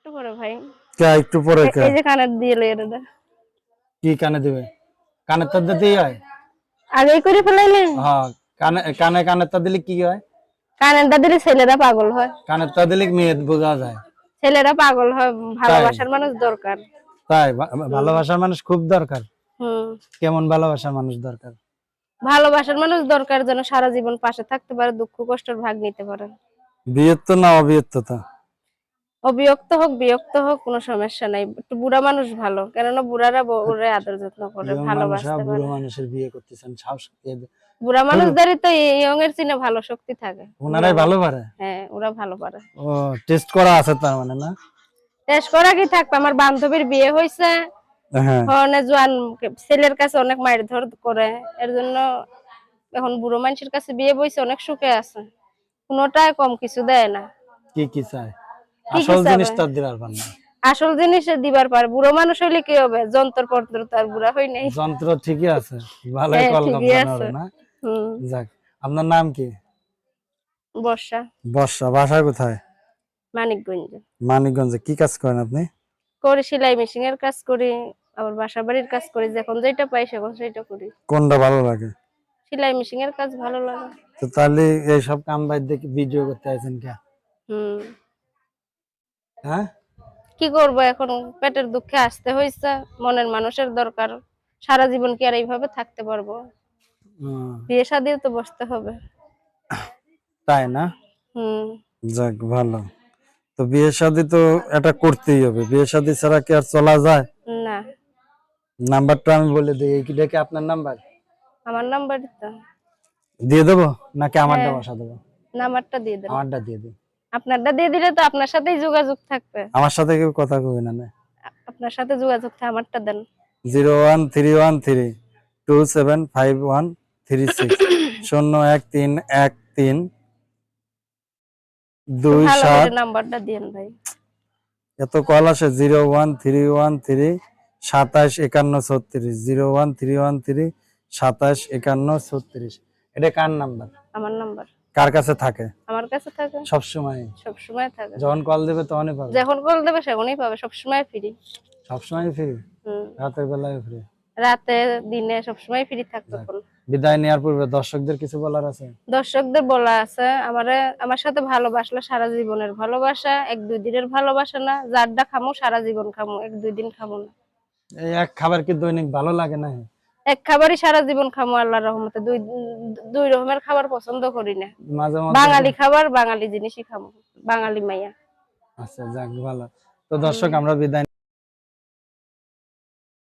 একটু পরে ভাই। কে একটু পরে কে? এই যে কানের দিয়ে লই এটা কি কানে দিবে? কানে তার দিতেই হয়? আগেই করে ফেলাইলে। হ্যাঁ কানে কানে কানে তার দিলে কি হয়? কানেরটা দিলে ছেলেরা পাগল হয়। কানে তার দিলে মেয়ে বোঝা যায়। ছেলেরা পাগল হয় ভালোবাসার মানুষ দরকার। তাই ভালোবাসার মানুষ খুব দরকার। হুম। কেমন ভালোবাসার মানুষ দরকার? ভালোবাসার মানুষ দরকার যেন সারা জীবন পাশে থাকতে পারে দুঃখ কষ্টের ভাগ নিতে পারে। বিয়ের তো না অবিয়ের তো তা। অবিয়ক্ত হোক বিয়ক্ত হোক কোনো সমস্যা নাই। একটু বুড়া মানুষ ভালো কেননা বুড়ারা বউরে আদর যত্ন করে মানুষ ভালোবাসতে পারে। বুড়ো মানুষের বিয়ে করতেছেন সাহস বুড়া মানুষদেরই তো ইয়ং এর চিনে ভালো শক্তি থাকে। ওনারাই ভালো পারে? হ্যাঁ ওরা ভালো পারে। ও টেস্ট করা আছে তার মানে না? টেস্ট করা কি থাকবে? আমার বান্ধবীর বিয়ে হয়েছে। হ্যাঁ। জোয়ান ছেলের কাছে অনেক মায়ের ধর করে। এর জন্য এখন বুড়ো মানুষের কাছে বিয়ে বইছে অনেক সুখে আছে। কোনোটাই কম কিছু দেয় না। কি কি চায়? আসল চাবে? জিনিস দিবার পার না। আসল জিনিস দিবার পারে বুড়ো মানুষ হইলে কি হবে? যন্ত্র পত্র তার বুড়া হই নাই। যন্ত্র ঠিকই আছে ভালোই হ্যাঁ, কল না? যাক আপনার নাম কি? বর্ষা। বর্ষা বাসা কোথায়? মানিকগঞ্জ। মানিকগঞ্জে কি কাজ করেন আপনি? করি সেলাই মেশিন এর কাজ করি আবার বাসা বাড়ির কাজ করি যখন যেটা পাই সেখন সেটা করি। কোনটা ভালো লাগে? সেলাই মেশিন এর কাজ ভালো লাগে। তো তাহলে এইসব কাম বাদ দেখে ভিডিও করতে আছেন কে? হুম। হ্যাঁ? কি করব এখন? পেটের দুঃখে আসতে হয়েছে মনের মানুষের দরকার। সারা জীবন কি আর এইভাবে থাকতে পারব? বিয়ে শাদিও তো বসতে হবে। তাই না? হুম। যাক ভালো। তো বিয়ে শাদী তো এটা করতেই হবে। বিয়ে শাদী ছাড়া কি আর চলা যায়? না। নাম্বারটা আমি বলে দিই। এই কি দেখে আপনার নাম্বার? আমার নাম্বার তো। দিয়ে দেবো? নাকি আমারটা হ্যাঁ। বসা দেবো? নাম্বারটা দিয়ে দেবো আমারটা দিয়ে দিই আপনারটা দিয়ে দিলে তো আপনার সাথেই যোগাযোগ থাকবে। আমার সাথে কেউ কথা কবে না আপনার সাথে যোগাযোগ থাকে আমারটা দেন। Zero one three one three two seven five one three six শূন্য এক তিন এক তিন দুই সাত। নাম্বারটা দিয়েন ভাই। এত কল আসে zero one three one three সাতাশ একান্ন ছত্রিশ zero one three one three সাতাশ একান্ন ছত্রিশ। এটা কার নাম্বার? আমার নাম্বার। কার কাছে থাকে? আমার কাছে থাকে। সব সময়। সব সময় থাকে। যখন কল দেবে তখনই পাবে। যখন কল দেবে সেখনই পাবে সব সময় ফ্রি সব সময় ফ্রি রাতের বেলায় ফ্রি রাতে দিনে সব সময় ফ্রি থাকবে ফোন। বিদায় নেওয়ার পূর্বে দর্শকদের কিছু বলার আছে? দর্শকদের বলা আছে আমারে আমার সাথে ভালোবাসলে সারা জীবনের ভালোবাসা এক দুই দিনের ভালোবাসা না যারটা খামো সারা জীবন খামো এক দুই দিন খামো না। এই এক খাবার কি দৈনিক ভালো লাগে না? এক খাবারই সারা জীবন খামো আল্লাহর রহমতে। দুই দুই রকমের খাবার পছন্দ করি না। বাঙালি খাবার বাঙালি জিনিসই খামো। বাঙালি মাইয়া। আচ্ছা যাক ভালো। তো দর্শক আমরা বিদায়